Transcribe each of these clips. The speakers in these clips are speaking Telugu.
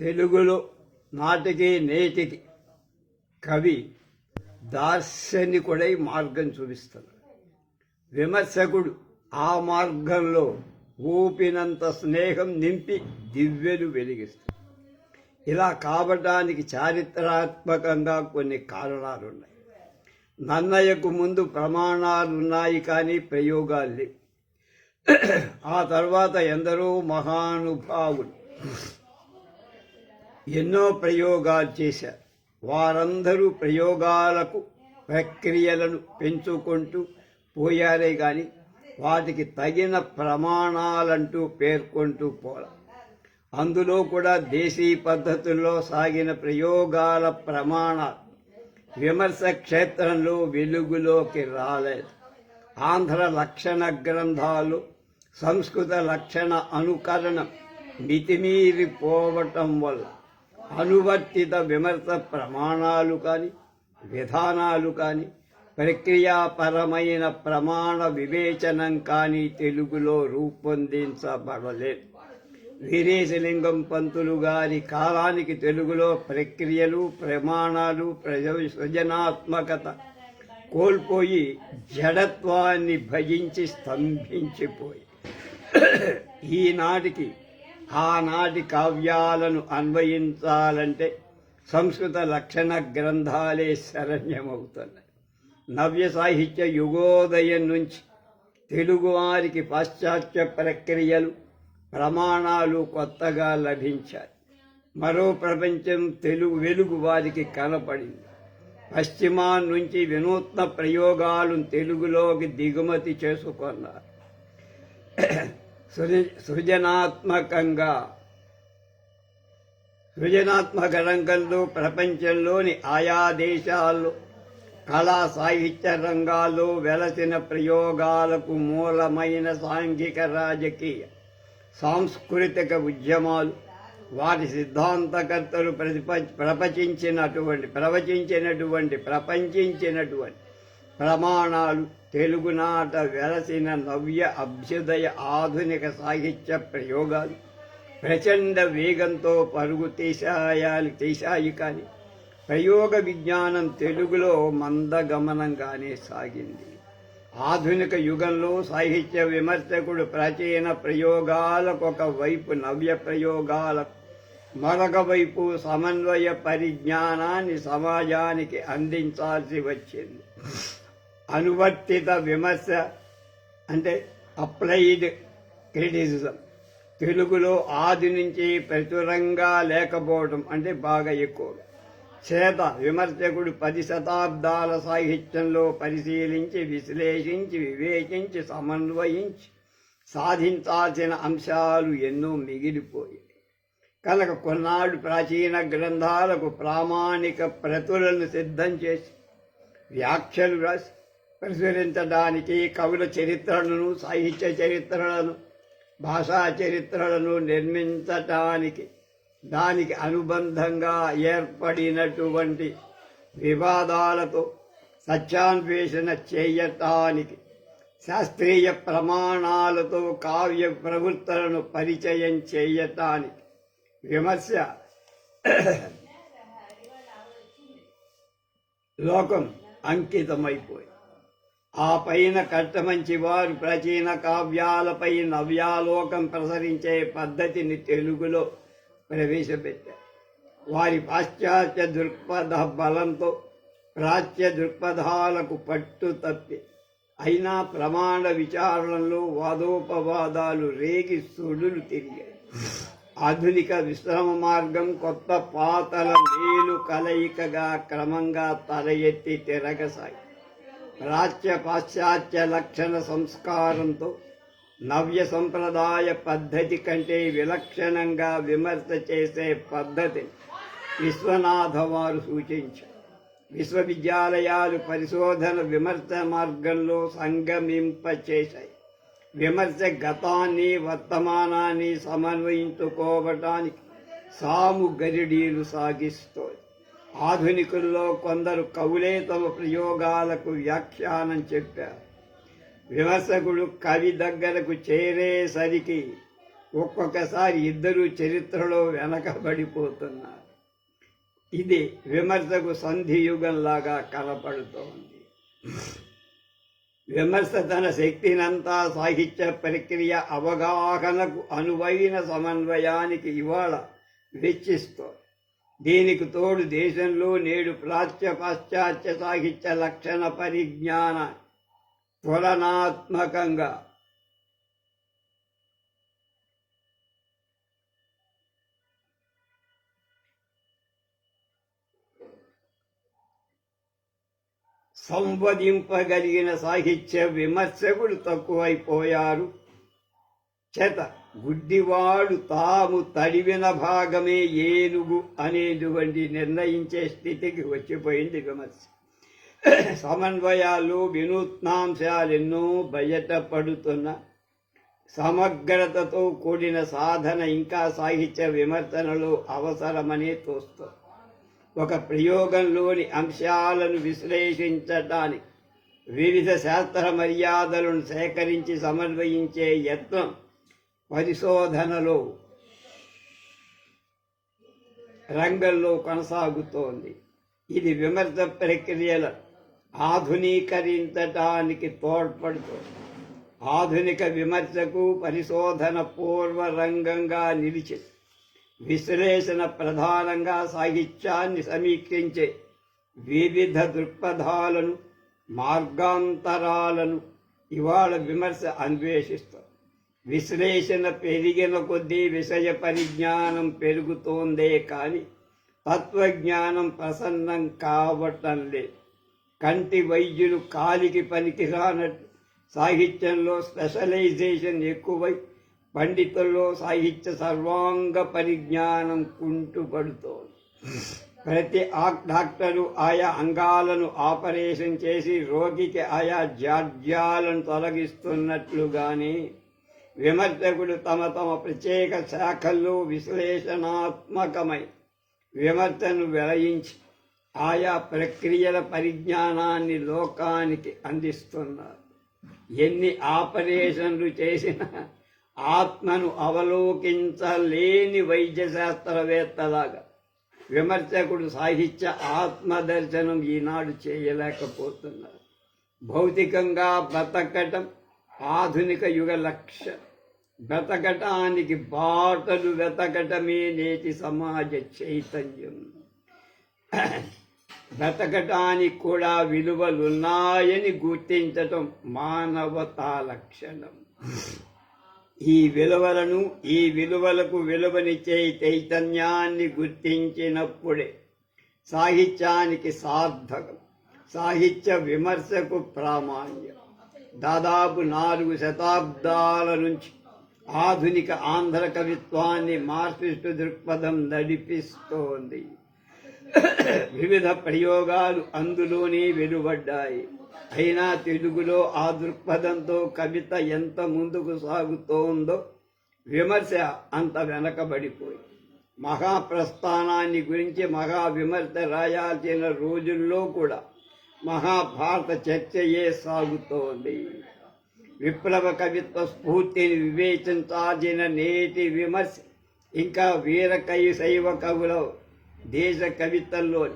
తెలుగులో నాటికి నేటికి కవి దార్శనికుడై మార్గం చూపిస్తున్నాడు. విమర్శకుడు ఆ మార్గంలో ఊపినంత స్నేహం నింపి దివ్యలు వెలిగిస్తాడు ఇలా కావటానికి చారిత్రాత్మకంగా కొన్ని కారణాలున్నాయి. నన్నయ్యకు ముందు ప్రమాణాలున్నాయి కానీ ప్రయోగాలు లేవు. ఆ తర్వాత ఎందరో మహానుభావులు ఎన్నో ప్రయోగాలు చేశారు. వారందరూ ప్రయోగాలకు ప్రక్రియలను పెంచుకుంటూ పోయారే కానీ వాటికి తగిన ప్రమాణాలంటూ పేర్కొంటూ పోల. అందులో కూడా దేశీ పద్ధతుల్లో సాగిన ప్రయోగాల ప్రమాణాలు విమర్శ క్షేత్రంలో వెలుగులోకి రాలేదు. ఆంధ్ర లక్షణ గ్రంథాలు సంస్కృత లక్షణ అనుకరణ మితిమీరిపోవటం వల్ల అనువర్తిత విమర్శ ప్రమాణాలు కానీ విధానాలు కానీ ప్రక్రియాపరమైన ప్రమాణ వివేచనం కానీ తెలుగులో రూపొందించబడలేదు. వీరేశలింగం పంతులు గారి కాలానికి తెలుగులో ప్రక్రియలు ప్రమాణాలు ప్రజ సృజనాత్మకత కోల్పోయి జడత్వాన్ని భజించి స్తంభించిపోయి. ఈనాటికి ఆనాటి కావ్యాలను అన్వయించాలంటే సంస్కృత లక్షణ గ్రంథాలే శరణ్యమవుతున్నాయి. నవ్య సాహిత్య యుగోదయం నుంచి తెలుగువారికి పాశ్చాత్య ప్రక్రియలు ప్రమాణాలు కొత్తగా లభించాయి. మరో ప్రపంచం తెలుగు వెలుగు వారికి కనపడింది. పశ్చిమా నుంచి వినూత్న ప్రయోగాలు తెలుగులోకి దిగుమతి చేసుకున్నారు. సృజ- సృజనాత్మకంగా సృజనాత్మక రంగంలో ప్రపంచంలోని ఆయా దేశాల్లో కళా సాహిత్య రంగాల్లో వెలసిన ప్రయోగాలకు మూలమైన సాంఘిక రాజకీయ సాంస్కృతిక ఉద్యమాలు వారి సిద్ధాంతకర్తలు ప్రతిప ప్రపంచినటువంటి ప్రవచించినటువంటి ప్రపంచించినటువంటి ప్రమాణాలు తెలుగునాట వెలసిన నవ్య అభ్యుదయ ఆధునిక సాహిత్య ప్రయోగాలు ప్రచండ వేగంతో పరుగు తీశాయాలి తీశాయి కానీ ప్రయోగ విజ్ఞానం తెలుగులో మందగమనంగానే సాగింది. ఆధునిక యుగంలో సాహిత్య విమర్శకుడు ప్రాచీన ప్రయోగాలకు ఒకవైపు నవ్య ప్రయోగాల మరొక వైపు సమన్వయ పరిజ్ఞానాన్ని సమాజానికి అందించాల్సి వచ్చింది. అనువర్తిత విమర్శ అంటే అప్లైడ్ క్రిటిసిజం. తెలుగులో ఆది నుంచి ప్రచురంగా లేకపోవడం అంటే బాగా ఎక్కువ. చేత విమర్శకుడు పది శతాబ్దాల సాహిత్యంలో పరిశీలించి విశ్లేషించి వివేచించి సమన్వయించి సాధించాల్సిన అంశాలు ఎన్నో మిగిలిపోయాయి. కనుక కొన్నాళ్ళు ప్రాచీన గ్రంథాలకు ప్రామాణిక ప్రతులను సిద్ధం చేసి వ్యాఖ్యలు రాసి పరిశీలించడానికి కవుల చరిత్రలను సాహిత్య చరిత్రలను భాషా చరిత్రలను నిర్మించటానికి దానికి అనుబంధంగా ఏర్పడినటువంటి వివాదాలతో సత్యాన్వేషణ చేయటానికి శాస్త్రీయ ప్రమాణాలతో కావ్య ప్రవృత్తులను పరిచయం చేయటానికి విమర్శ లోకం అంకితమైపోయింది. ఆ పైన కట్టమంచి వారు ప్రాచీన కావ్యాలపై నవ్యాలోకం ప్రసరించే పద్ధతిని తెలుగులో ప్రవేశపెట్టారు. వారి పాశ్చాత్య దృక్పథ బలంతో ప్రాచ్య దృక్పథాలకు పట్టు తప్పి. అయినా ప్రమాణ విచారణలో వాదోపవాదాలు రేగి సుడులు తిరిగాయి. ఆధునిక విశ్రమ మార్గం కొత్త పాతల మేలు కలయికగా క్రమంగా తల ఎత్తి తిరగసాగి ప్రాచ్య పాశ్చాత్య లక్షణ సంస్కారంతో నవ్య సంప్రదాయ పద్ధతి కంటే విలక్షణంగా విమర్శ చేసే పద్ధతి విశ్వనాథ వారు సూచించారు. విశ్వవిద్యాలయాలు పరిశోధన విమర్శ మార్గంలో సంగమింపచేశాయి. విమర్శ గతాన్ని వర్తమానాన్ని సమన్వయించుకోవటానికి సాము గరిడీలు సాగిస్తోంది. ఆధునికుల్లో కొందరు కవులే తమ ప్రయోగాలకు వ్యాఖ్యానం చెప్పారు. విమర్శకుడు కవి దగ్గరకు చేరేసరికి ఒక్కొక్కసారి ఇద్దరు చరిత్రలో వెనకబడిపోతున్నారు. ఇది విమర్శకు సంధియుగంలాగా కనపడుతోంది. విమర్శ తన శక్తినంతా సాహిత్య ప్రక్రియ అవగాహనకు అనువైన సమన్వయానికి ఇవాళ వెచ్చిస్తోంది. దీనికి తోడు దేశంలో నేడు ప్రాచ్య పాశ్చాత్య సాహిత్య లక్షణ పరిజ్ఞాన తులనాత్మకంగా సంవదింపగలిగిన సాహిత్య విమర్శకులు తక్కువైపోయారు. చేత గుడ్డివాడు తాము తడివిన భాగమే ఏనుగు అనేటువంటి నిర్ణయించే స్థితికి వచ్చిపోయింది విమర్శ. సమన్వయాలు వినూత్నాంశాలెన్నో బయటపడుతున్న సమగ్రతతో కూడిన సాధన ఇంకా సాహిత్య విమర్శనలో అవసరమనే తోస్తుంది ఒక ప్రయోగంలోని అంశాలను విశ్లేషించటానికి వివిధ శాస్త్ర మర్యాదలను సేకరించి సమన్వయించే యత్నం పరిశోధనలో రంగంలో కొనసాగుతోంది. ఇది విమర్శ ప్రక్రియల ఆధునీకరించటానికి తోడ్పడుతుంది. ఆధునిక విమర్శకు పరిశోధన పూర్వ రంగంగా నిలిచి విశ్లేషణ ప్రధానంగా సాహిత్యాన్ని సమీక్షించే వివిధ దృక్పథాలను మార్గాంతరాలను ఇవాళ విమర్శ అన్వేషిస్తారు విశ్లేషణ పెరిగిన కొద్దీ విషయ పరిజ్ఞానం పెరుగుతోందే కానీ తత్వజ్ఞానం ప్రసన్నం కావటం లేదు కంటి వైద్యులు కాలికి పనికిరానట్టు సాహిత్యంలో స్పెషలైజేషన్ ఎక్కువై పండితుల్లో సాహిత్య సర్వాంగ పరిజ్ఞానం కుంటుపడుతోంది. ప్రతి డాక్టరు ఆయా అంగాలను ఆపరేషన్ చేసి రోగికి ఆయా జాడ్యాలను తొలగిస్తున్నట్లుగానే విమర్శకుడు తమ తమ ప్రత్యేక శాఖల్లో విశ్లేషణాత్మకమై విమర్శను వెలయించి ఆయా ప్రక్రియల పరిజ్ఞానాన్ని లోకానికి అందిస్తున్నారు. ఎన్ని ఆపరేషన్లు చేసినా ఆత్మను అవలోకించలేని వైద్య శాస్త్రవేత్తలాగా విమర్శకుడు సాహిత్య ఆత్మదర్శనం ఈనాడు చేయలేకపోతున్నారు. భౌతికంగా బతకటం ఆధునిక యుగ లక్ష్య బ్రతకటానికి బాటలు వెతకటమే నేటి సమాజ చైతన్యం. వెతకటానికి కూడా విలువలున్నాయని గుర్తించటం మానవతా లక్షణం. ఈ విలువలను ఈ విలువలకు విలువనిచ్చే చైతన్యాన్ని గుర్తించినప్పుడే సాహిత్యానికి సార్థకం సాహిత్య విమర్శకు ప్రామాణ్యం. దాదాపు నాలుగు శతాబ్దాల నుంచి ఆధునిక ఆంధ్ర కవిత్వాన్ని మార్క్సిస్టు దృక్పథం నడిపిస్తోంది. వివిధ ప్రయోగాలు అందులోనే వెలువడ్డాయి. అయినా తెలుగులో ఆ దృక్పథంతో కవిత ఎంత ముందుకు సాగుతోందో విమర్శ అంత వెనకబడిపోయి. మహాప్రస్థానాన్ని గురించి మహా విమర్శ రాయాల్సిన రోజుల్లో కూడా మహాభారత చర్చయే సాగుతోంది. విప్లవ కవిత్వ స్ఫూర్తిని వివేచించాల్సిన నేటి విమర్శ ఇంకా వీరకై శైవ కవుల దేశ కవితల్లో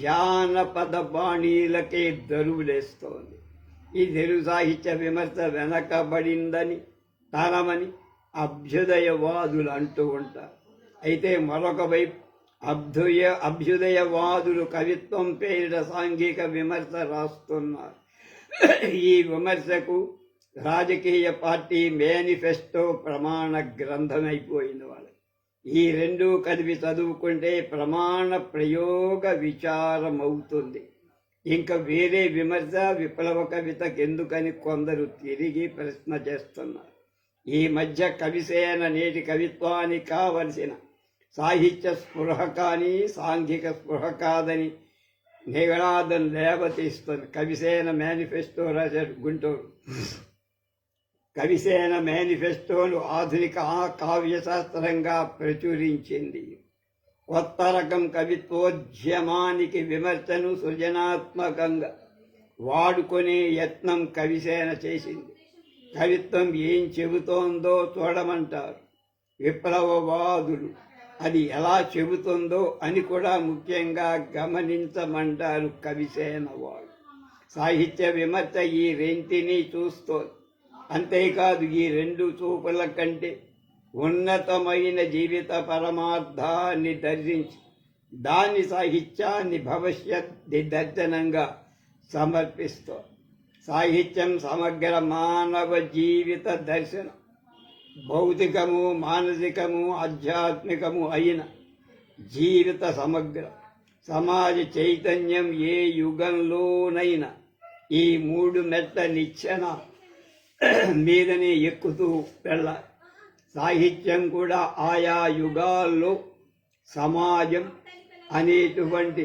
జానపద బాణీలకే దరువులేస్తోంది. ఈ తెలుగు సాహిత్య విమర్శ వెనకబడిందని తరమని అభ్యుదయవాదులు అంటూ ఉంటారు. అయితే మరొక వైపు అభ్యుయ అభ్యుదయవాదులు కవిత్వం పేరిట సాంఘిక విమర్శ రాస్తున్నారు. ఈ విమర్శకు రాజకీయ పార్టీ మేనిఫెస్టో ప్రమాణ గ్రంథమైపోయింది వాళ్ళు ఈ రెండు కలిపి చదువుకుంటే ప్రమాణ ప్రయోగ విచారం అవుతుంది ఇంకా వేరే విమర్శ విప్లవ కవితకు ఎందుకని కొందరు తిరిగి ప్రశ్న చేస్తున్నారు. ఈ మధ్య కవిసేన నేటి కవిత్వానికి కావలసిన సాహిత్య స్పృహ కానీ సాంఘిక స్పృహ కాదని నిగడాదం లేవతీస్తుంది కవిసేన మేనిఫెస్టో రాశాడు గుంటూరు. కవిసేన మేనిఫెస్టోను ఆధునిక కావ్యశాస్త్రంగా ప్రచురించింది. కొత్త రకం కవిత్వోద్యమానికి విమర్శను సృజనాత్మకంగా వాడుకునే యత్నం కవిసేన చేసింది. కవిత్వం ఏం చెబుతోందో చూడమంటారు. విప్లవవాదులు అది ఎలా చెబుతుందో అని కూడా ముఖ్యంగా గమనించమంటారు కవిసేన వాడు సాహిత్య విమర్శ ఈ రెంటిని చూస్తోంది. అంతేకాదు ఈ రెండు చూపుల కంటే ఉన్నతమైన జీవిత పరమార్థాన్ని దర్శించి దాని సాహిత్యాన్ని భవిష్యత్ దర్శనంగా సమర్పిస్తో సాహిత్యం సమగ్ర మానవ జీవిత దర్శనం. భౌతికము మానసికము ఆధ్యాత్మికము అయిన జీవిత సమగ్ర సమాజ చైతన్యం ఏ యుగంలోనైనా ఈ మూడు మెట్ల నిచ్చెన మీదనే ఎక్కుతూ వెళ్ళ సాహిత్యం కూడా ఆయా యుగాల్లో సమాజం అనేటువంటి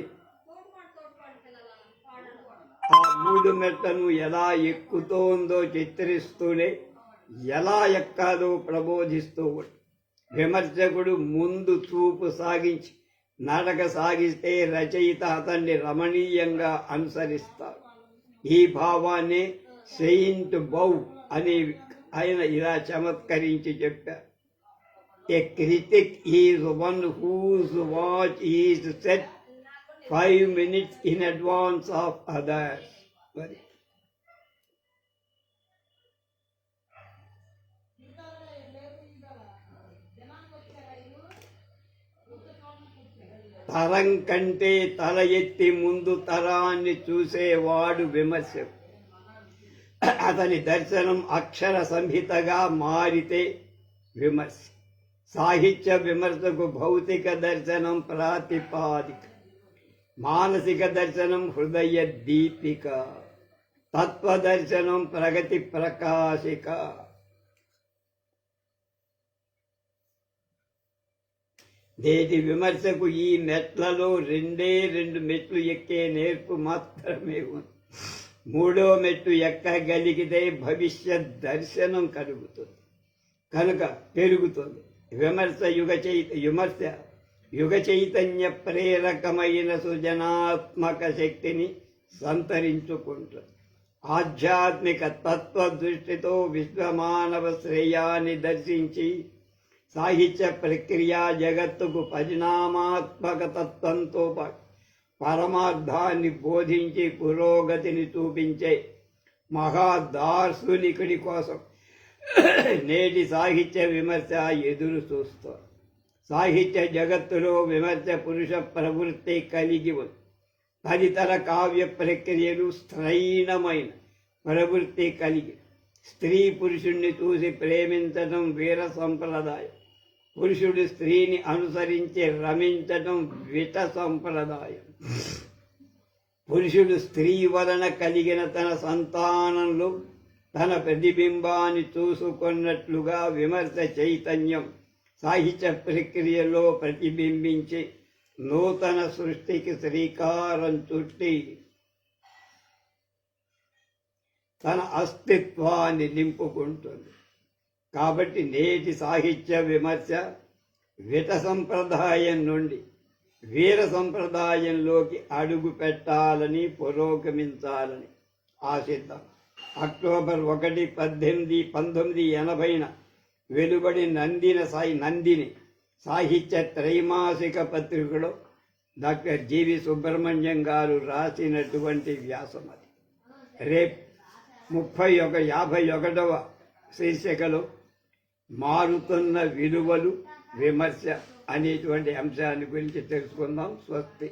ఆ మూడు మెట్లను ఎలా ఎక్కుతోందో చిత్రిస్తూనే ఎలా ఎక్కాలో ప్రబోధిస్తూ విమర్శకుడు ముందు చూపు సాగించి నడక సాగిస్తే రచయిత అతన్ని రమణీయంగా అనుసరిస్తారు ఈ భావాన్ని సెయింట్ బౌ అని ఆయన ఇలా చమత్కరించి చెప్పారు. A critic is one whose watch is set five minutes in advance of others మరి తరం కంటే తల ఎత్తి ముందు తరాన్ని చూసేవాడు విమర్శకు అతని దర్శనం అక్షర సంహితగా మారితే విమర్శ. సాహిత్య విమర్శకు భౌతిక దర్శనం ప్రాతిపాదిక. మానసిక దర్శనం హృదయ దీపిక. తత్వదర్శనం ప్రగతి ప్రకాశిక. నేటి విమర్శకు ఈ మెట్లలో రెండే రెండు మెట్లు ఎక్కే నేర్పు మాత్రమే ఉంది. మూడో మెట్టు ఎక్కగలిగితే భవిష్యత్ దర్శనం కలుగుతుంది. కనుక పెరుగుతుంది. విమర్శ యుగ చైత విమర్శ యుగ చైతన్య ప్రేరకమైన సృజనాత్మక శక్తిని సంతరించుకుంటుంది. ఆధ్యాత్మిక తత్వ దృష్టితో విశ్వమానవ శ్రేయాన్ని దర్శించి సాహిత్య ప్రక్రియ జగత్తుకు పరిణామాత్మక తత్వంతో పరమార్థాన్ని బోధించి పురోగతిని చూపించే మహాదార్శనికుడి కోసం నేటి సాహిత్య విమర్శ ఎదురు చూస్తారు సాహిత్య జగత్తులో విమర్శ పురుష ప్రవృత్తి కలిగి ఉంది. తదితర కావ్య ప్రక్రియలు స్త్రైణమైన ప్రవృత్తి కలిగి స్త్రీ పురుషుణ్ణి చూసి ప్రేమించడం వీర సంప్రదాయం. పురుషుడు స్త్రీని అనుసరించి రమించడం విట సంప్రదాయం. పురుషుడు స్త్రీ వలన కలిగిన తన సంతానంలో తన ప్రతిబింబాన్ని చూసుకున్నట్లుగా విమర్శ చైతన్యం సాహిత్య ప్రక్రియలో ప్రతిబింబించి నూతన సృష్టికి శ్రీకారం చుట్టి తన అస్తిత్వాన్ని నింపుకుంటుంది. కాబట్టి నేటి సాహిత్య విమర్శ విట సంప్రదాయం నుండి వీర సంప్రదాయంలోకి అడుగు పెట్టాలని పురోగమించాలని ఆశిద్దాం. అక్టోబర్ ఒకటి పద్దెనిమిది పంతొమ్మిది ఎనభైన వెలువడి నందిన సాయి నందిని సాహిత్య త్రైమాసిక పత్రికలో డాక్టర్ జీవి సుబ్రహ్మణ్యం గారు రాసినటువంటి వ్యాసం అది. రేపు ముప్పై ఒక యాభై ఒకటవ శీర్షికలో మారుతున్న విలువలు విమర్శ అనేటువంటి అంశాన్ని గురించి తెలుసుకుందాం. స్వస్తి.